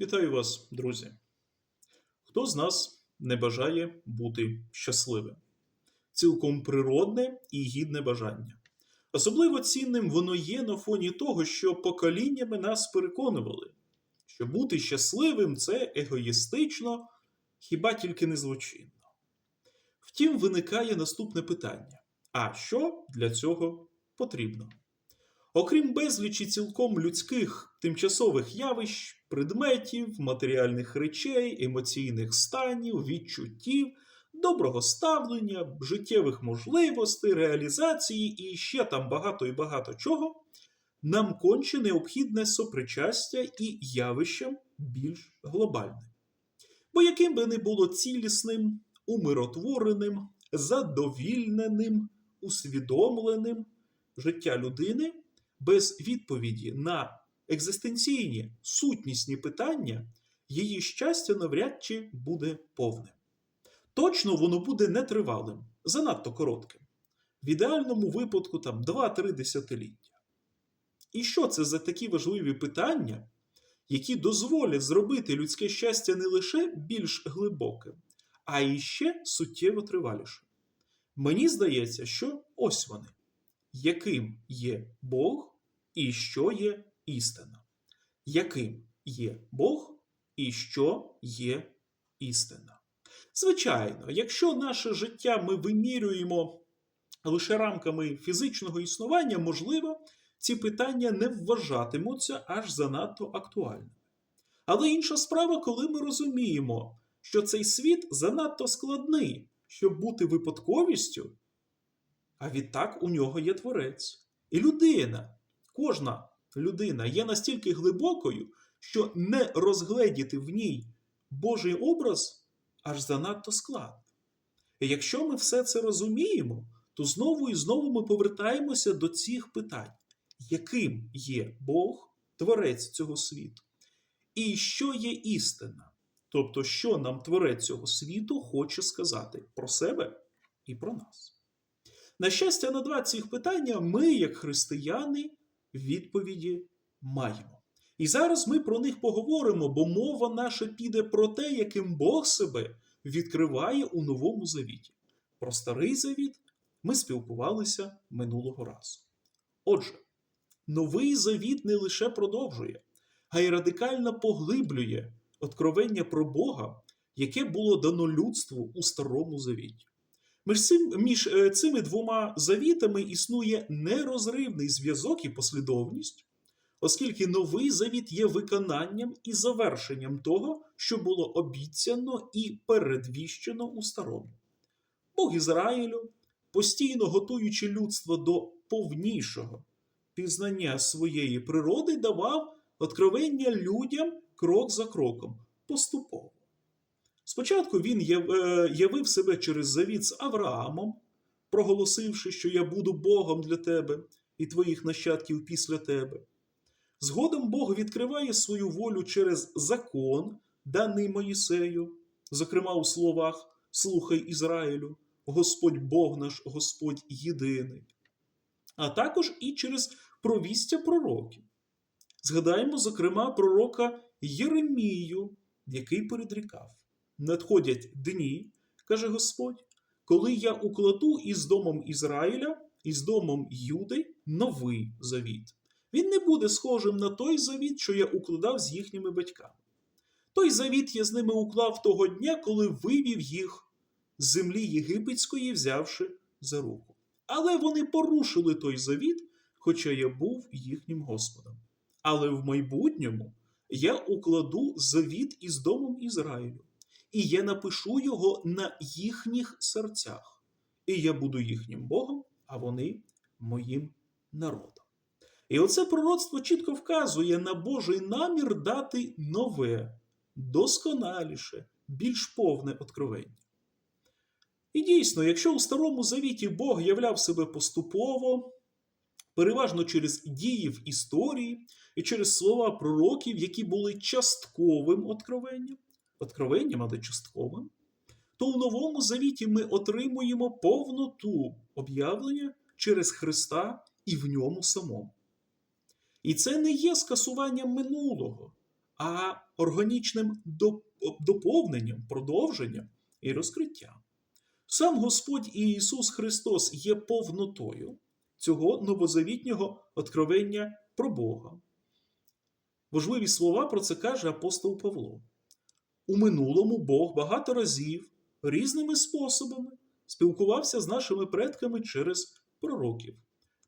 Вітаю вас, друзі. Хто з нас не бажає бути щасливим? Цілком природне і гідне бажання. Особливо цінним воно є на фоні того, що поколіннями нас переконували, що бути щасливим це егоїстично, хіба тільки не злочинно. Втім, виникає наступне питання: а що для цього потрібно? Окрім безлічі цілком людських тимчасових явищ, предметів, матеріальних речей, емоційних станів, відчуттів, доброго ставлення, життєвих можливостей, реалізації і ще там багато і багато чого, нам конче необхідне сопричастя і явищам більш глобальним. Бо яким би не було цілісним, умиротвореним, задовільненим, усвідомленим життя людини без відповіді на екзистенційні сутнісні питання, її щастя навряд чи буде повним. Точно воно буде нетривалим, занадто коротким. В ідеальному випадку там 2-3 десятиліття. І що це за такі важливі питання, які дозволять зробити людське щастя не лише більш глибоким, а і ще суттєво тривалішим? Мені здається, що ось вони яким є Бог і що є істина. Яким є Бог і що є істина. Звичайно, якщо наше життя ми вимірюємо лише рамками фізичного існування, можливо, ці питання не вважатимуться аж занадто актуальними. Але інша справа, коли ми розуміємо, що цей світ занадто складний, щоб бути випадковістю, а відтак у нього є творець. І людина, кожна людина є настільки глибокою, що не розгледіти в ній Божий образ аж занадто складно. І якщо ми все це розуміємо, то знову і знову ми повертаємося до цих питань: яким є Бог, творець цього світу? І що є істина? Тобто, що нам творець цього світу хоче сказати про себе і про нас. На щастя, на два цих питання ми, як християни, відповіді маємо. І зараз ми про них поговоримо, бо мова наша піде про те, яким Бог себе відкриває у Новому Завіті. Про старий завіт ми спілкувалися минулого разу. Отже, новий завіт не лише продовжує, а й радикально поглиблює откровення про Бога, яке було дано людству у Старому Завіті. Між, між е, цими двома завітами існує нерозривний зв'язок і послідовність, оскільки новий завіт є виконанням і завершенням того, що було обіцяно і передвіщено у старому. Бог Ізраїлю, постійно готуючи людство до повнішого пізнання своєї природи, давав откровення людям крок за кроком, поступово. Спочатку він явив себе через завіт з Авраамом, проголосивши, що я буду Богом для тебе і твоїх нащадків після тебе. Згодом Бог відкриває свою волю через закон, даний Моїсею, зокрема у словах Слухай Ізраїлю, Господь Бог наш, Господь єдиний, а також і через провістя пророків. Згадаємо, зокрема, пророка Єремію, який передрікав. Надходять дні, каже Господь, коли я укладу із домом Ізраїля, і з домом Юди новий завіт. Він не буде схожим на той завіт, що я укладав з їхніми батьками. Той завіт я з ними уклав того дня, коли вивів їх з землі єгипетської, взявши за руку. Але вони порушили той завіт, хоча я був їхнім Господом. Але в майбутньому я укладу завіт із домом Ізраїлю, і я напишу його на їхніх серцях, і я буду їхнім Богом, а вони моїм народом. І оце пророцтво чітко вказує на Божий намір дати нове, досконаліше, більш повне откровення. І дійсно, якщо у Старому Завіті Бог являв себе поступово, переважно через дії в історії і через слова пророків, які були частковим откровенням, откровенням, але частковим, то у Новому Завіті ми отримуємо повноту об'явлення через Христа і в ньому самому. І це не є скасуванням минулого, а органічним доповненням, продовженням і розкриттям. Сам Господь Ісус Христос є повнотою цього новозавітнього откровення про Бога. Важливі слова про це каже апостол Павло. У минулому Бог багато разів різними способами спілкувався з нашими предками через пророків.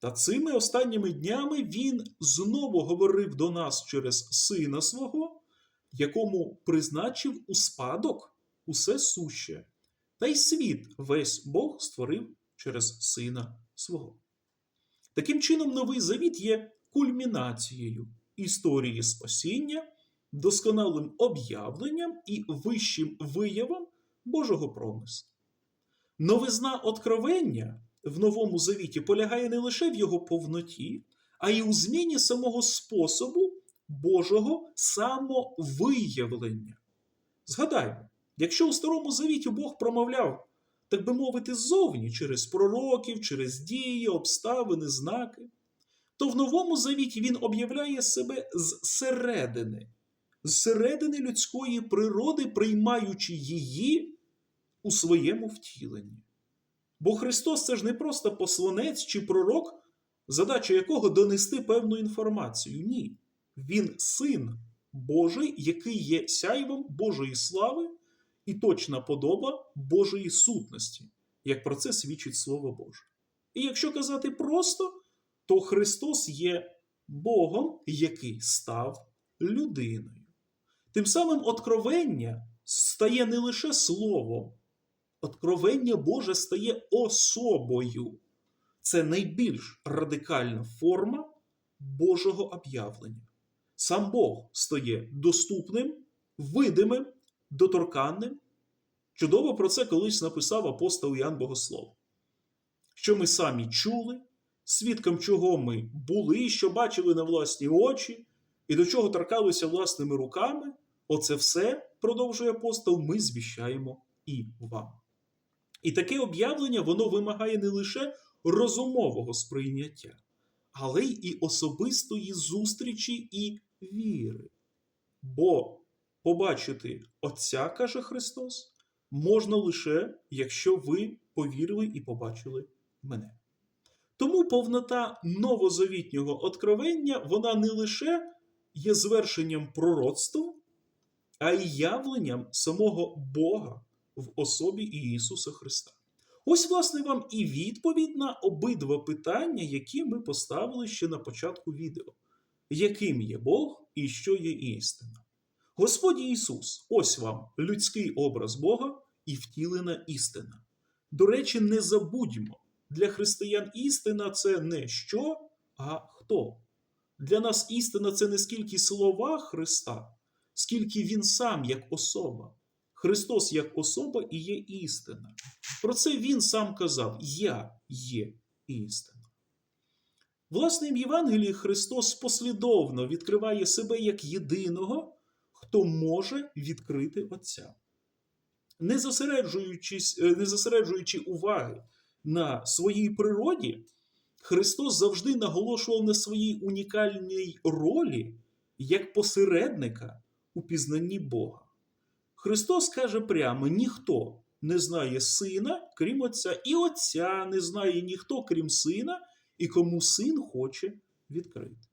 Та цими останніми днями Він знову говорив до нас через Сина свого, якому призначив у спадок усе суще, та й світ весь Бог створив через Сина свого. Таким чином, новий завіт є кульмінацією історії спасіння, досконалим об'явленням і вищим виявом Божого промислу. Новизна откровення в новому завіті полягає не лише в його повноті, а й у зміні самого способу Божого самовиявлення. Згадаймо, якщо у Старому Завіті Бог промовляв, так би мовити, ззовні через пророків, через дії, обставини, знаки, то в Новому Завіті він об'являє себе зсередини, зсередини людської природи, приймаючи її у своєму втіленні. Бо Христос це ж не просто посланець чи пророк, задача якого донести певну інформацію. Ні. Він син Божий, який є сяйвом Божої слави і точна подоба Божої сутності, як про це свідчить Слово Боже. І якщо казати просто, то Христос є Богом, який став людиною. Тим самим откровення стає не лише словом, откровення Боже стає особою. Це найбільш радикальна форма Божого об'явлення. Сам Бог стає доступним, видимим, доторканним. Чудово про це колись написав апостол Іоанн Богослов. Що ми самі чули, свідком чого ми були, що бачили на власні очі, і до чого торкалися власними руками, оце все, продовжує апостол, ми звіщаємо і вам. І таке об'явлення воно вимагає не лише розумового сприйняття, але й особистої зустрічі і віри. Бо побачити Отця, каже Христос, можна лише, якщо ви повірили і побачили мене. Тому повнота новозавітнього откровення вона не лише є звершенням пророцтва, а й явленням самого Бога в особі Ісуса Христа. Ось, власне, вам і відповідь на обидва питання, які ми поставили ще на початку відео: яким є Бог і що є істина? Господь Ісус, ось вам людський образ Бога і втілена істина. До речі, не забудьмо, для християн істина це не що, а хто. Для нас істина це не скільки слова Христа, скільки Він сам як особа. Христос як особа і є істина. Про це Він сам казав: Я є істина. Власне, в Євангелії Христос послідовно відкриває себе як єдиного, хто може відкрити Отця. Не зосереджуючись, е, не зосереджуючи уваги на своїй природі, Христос завжди наголошував на своїй унікальній ролі як посередника у пізнанні Бога. Христос каже прямо: ніхто не знає сина, крім Отця, і Отця не знає ніхто, крім сина, і кому син хоче відкрити.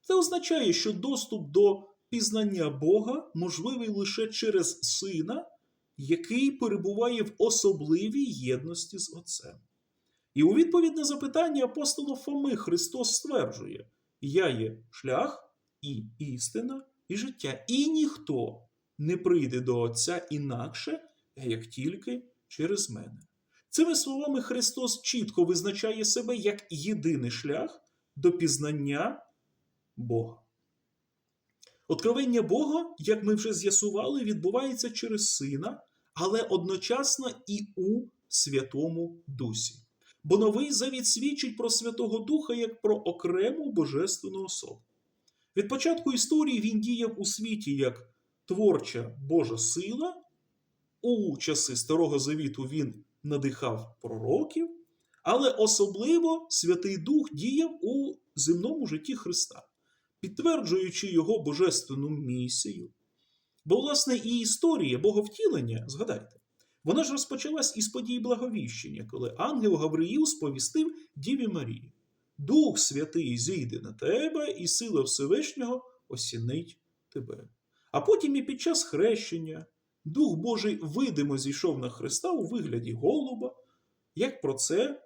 Це означає, що доступ до пізнання Бога можливий лише через сина, який перебуває в особливій єдності з Отцем. І у відповідь на запитання апостола Фоми Христос стверджує: Я є шлях і істина, і життя, і ніхто не прийде до Отця інакше, як тільки через мене. Цими словами Христос чітко визначає себе як єдиний шлях до пізнання Бога. Откровення Бога, як ми вже з'ясували, відбувається через Сина, але одночасно і у Святому Дусі. Бо новий завіт свідчить про Святого Духа як про окрему божественну особу. Від початку історії він діяв у світі як творча Божа сила. У часи Старого Завіту він надихав пророків, але особливо Святий Дух діяв у земному житті Христа. підтверджуючи його божественну місію. Бо, власне, і історія боговтілення, згадайте, вона ж розпочалась із подій Благовіщення, коли ангел Гавриїл сповістив Діві Марії: Дух Святий зійде на тебе, і сила Всевишнього осінить тебе. А потім і під час хрещення Дух Божий видимо зійшов на Христа у вигляді голуба, як про це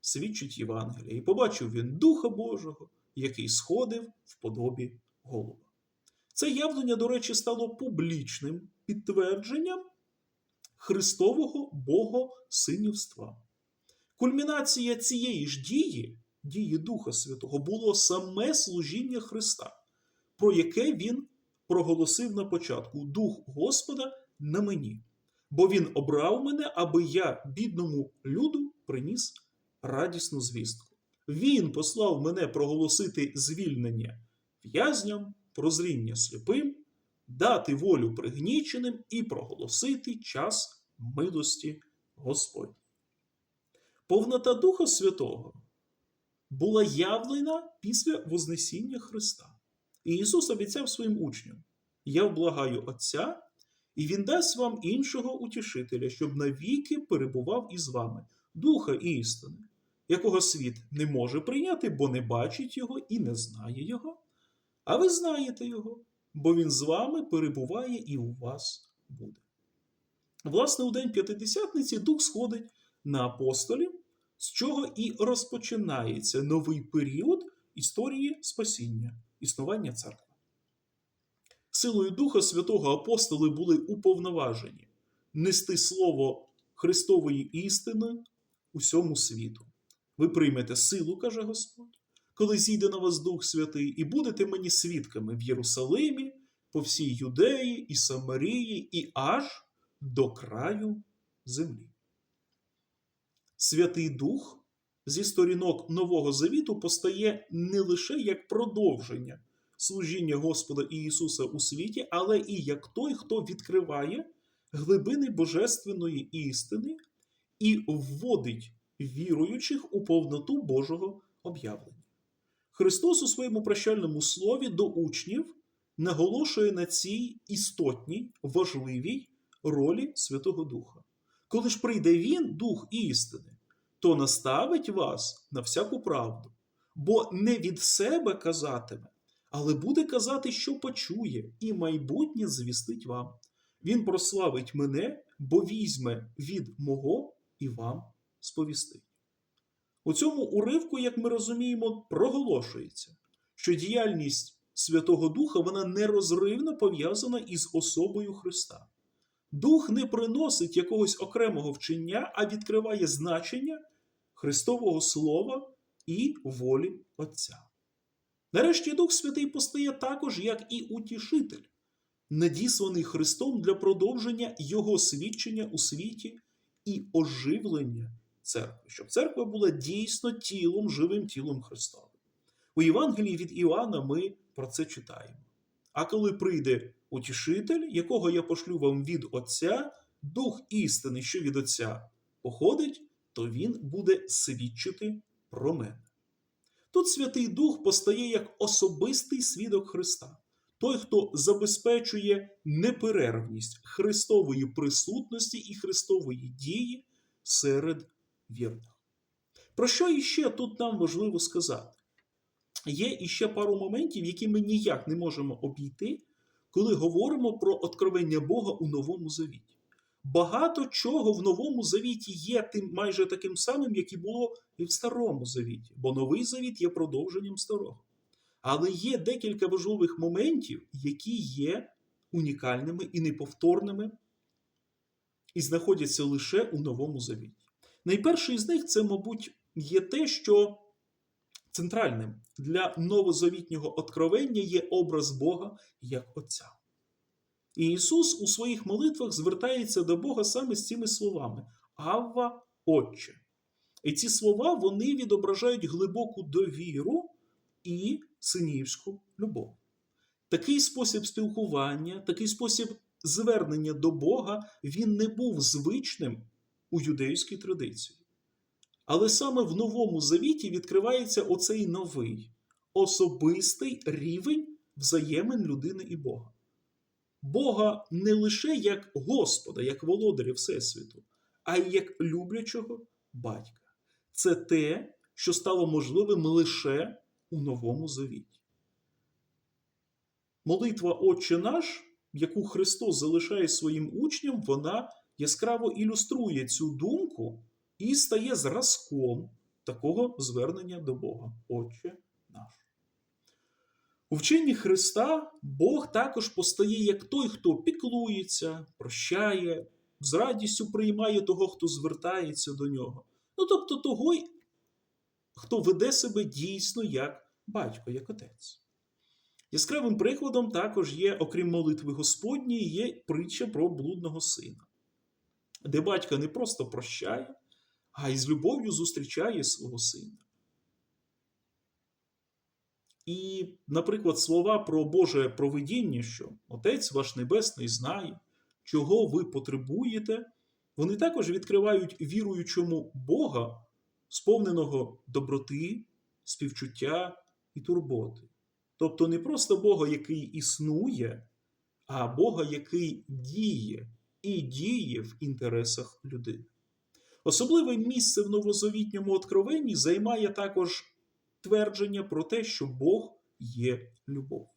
свідчить Євангелія. І побачив він Духа Божого, який сходив в подобі голуба. Це явлення, до речі, стало публічним підтвердженням Христового Богосинівства. Кульмінація цієї ж дії, дії Духа Святого, було саме служіння Христа, про яке він проголосив на початку: Дух Господа на мені, бо Він обрав мене, аби я, бідному люду, приніс радісну звістку. Він послав мене проголосити звільнення в'язням, прозріння сліпим, дати волю пригніченим і проголосити час милості Господь. Повнота Духа Святого була явлена після Вознесіння Христа. І Ісус обіцяв своїм учням: Я вблагаю Отця, і Він дасть вам іншого утішителя, щоб навіки перебував із вами, Духа і істини, якого світ не може прийняти, бо не бачить Його і не знає Його. А ви знаєте Його, бо Він з вами перебуває і у вас буде. Власне, у День П'ятидесятниці Дух сходить на апостолів, чого і розпочинається новий період історії спасіння, існування церкви. Силою Духа Святого апостоли були уповноважені нести слово Христової істини усьому світу. Ви приймете силу, каже Господь, коли зійде на вас Дух Святий, і будете мені свідками в Єрусалимі, по всій Юдеї і Самарії, і аж до краю землі. Святий Дух зі сторінок Нового Завіту постає не лише як продовження служіння Господа Ісуса у світі, але і як той, хто відкриває глибини божественної істини і вводить віруючих у повноту Божого об'явлення. Христос у своєму прощальному слові до учнів наголошує на цій істотній, важливій ролі Святого Духа. Коли ж прийде Він, Дух істини, то наставить вас на всяку правду, бо не від себе казатиме, але буде казати, що почує, і майбутнє звістить вам. Він прославить мене, бо візьме від мого і вам сповістить. У цьому уривку, як ми розуміємо, проголошується, що діяльність Святого Духа вона нерозривно пов'язана із особою Христа. Дух не приносить якогось окремого вчення, а відкриває значення Христового Слова і волі Отця. Нарешті Дух Святий постає також як і утішитель, надісланий Христом для продовження Його свідчення у світі і оживлення церкви, щоб церква була дійсно тілом, живим тілом Христовим. У Євангелії від Іоанна ми про це читаємо. А коли прийде утішитель, якого я пошлю вам від Отця, Дух істини, що від Отця походить, то він буде свідчити про мене. Тут Святий Дух постає як особистий свідок Христа, той, хто забезпечує неперервність Христової присутності і Христової дії серед вірних. Про що іще тут нам важливо сказати? Є іще пару моментів, які ми ніяк не можемо обійти, коли говоримо про откровення Бога у Новому Завіті. Багато чого в Новому Завіті є тим майже таким самим, як і було і в Старому Завіті, бо Новий Завіт є продовженням старого. Але є декілька важливих моментів, які є унікальними і неповторними, і знаходяться лише у Новому Завіті. Найперший з них це, мабуть, є те, що центральним для новозавітнього откровення є образ Бога як Отця. І Ісус у своїх молитвах звертається до Бога саме з цими словами: Авва, Отче. І ці слова вони відображають глибоку довіру і синівську любов. Такий спосіб спілкування, такий спосіб звернення до Бога, він не був звичним у юдейській традиції. Але саме в Новому Завіті відкривається оцей новий особистий рівень взаємин людини і Бога. Бога не лише як Господа, як володаря Всесвіту, а й як люблячого батька. Це те, що стало можливим лише у Новому Завіті. Молитва Отче наш, яку Христос залишає своїм учням, вона яскраво ілюструє цю думку і стає зразком такого звернення до Бога, Отче наш. У вченні Христа Бог також постає як той, хто піклується, прощає, з радістю приймає того, хто звертається до нього. Ну, тобто того, хто веде себе дійсно як батько, як отець. Яскравим прикладом також є, окрім молитви Господньої, є притча про блудного сина, де батько не просто прощає, а й з любов'ю зустрічає свого сина. І, наприклад, слова про Боже провидіння, що Отець ваш Небесний знає, чого ви потребуєте, вони також відкривають віруючому Бога, сповненого доброти, співчуття і турботи. Тобто не просто Бога, який існує, а Бога, який діє і діє в інтересах людини. Особливе місце в новозавітньому откровенні займає також твердження про те, що Бог є любов.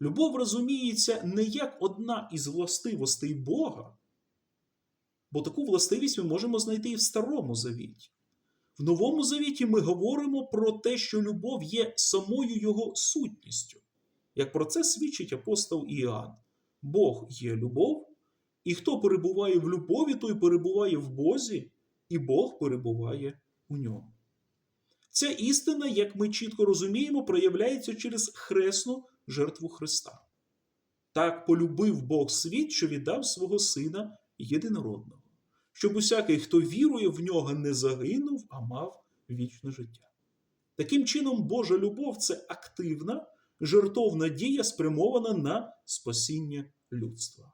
Любов розуміється не як одна із властивостей Бога, бо таку властивість ми можемо знайти і в Старому Завіті. В Новому Завіті ми говоримо про те, що любов є самою його сутністю. Як про це свідчить апостол Іоанн. Бог є любов, і хто перебуває в любові, той перебуває в Бозі, і Бог перебуває у ньому. Ця істина, як ми чітко розуміємо, проявляється через хресну жертву Христа. Так полюбив Бог світ, що віддав свого Сина єдинородного, щоб усякий, хто вірує в нього, не загинув, а мав вічне життя. Таким чином, Божа любов це активна, жертовна дія, спрямована на спасіння людства.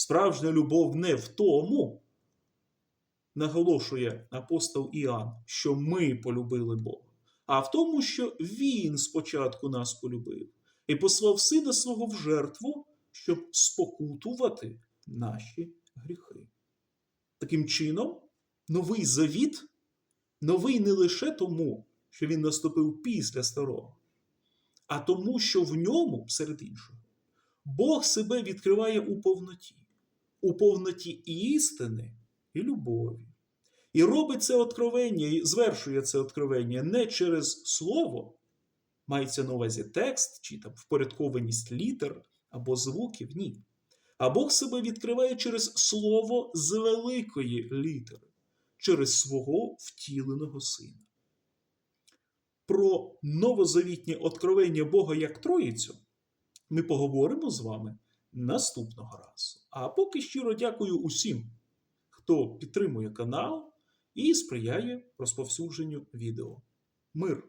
Справжня любов не в тому, наголошує апостол Іоанн, що ми полюбили Бога, а в тому, що Він спочатку нас полюбив і послав сина свого в жертву, щоб спокутувати наші гріхи. Таким чином, новий завіт новий не лише тому, що він наступив після старого, а тому, що в ньому, серед іншого, Бог себе відкриває у повноті, у повноті істини і любові. І робить це откровення, і звершує це откровення не через слово, мається на увазі текст чи там впорядкованість літер або звуків, ні. А Бог себе відкриває через слово з великої літери, через свого втіленого сина. Про новозавітнє откровення Бога як Троїцю ми поговоримо з вами наступного разу. А поки щиро дякую усім, хто підтримує канал і сприяє розповсюдженню відео. Мир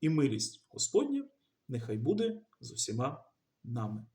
і милість Господня нехай буде з усіма нами.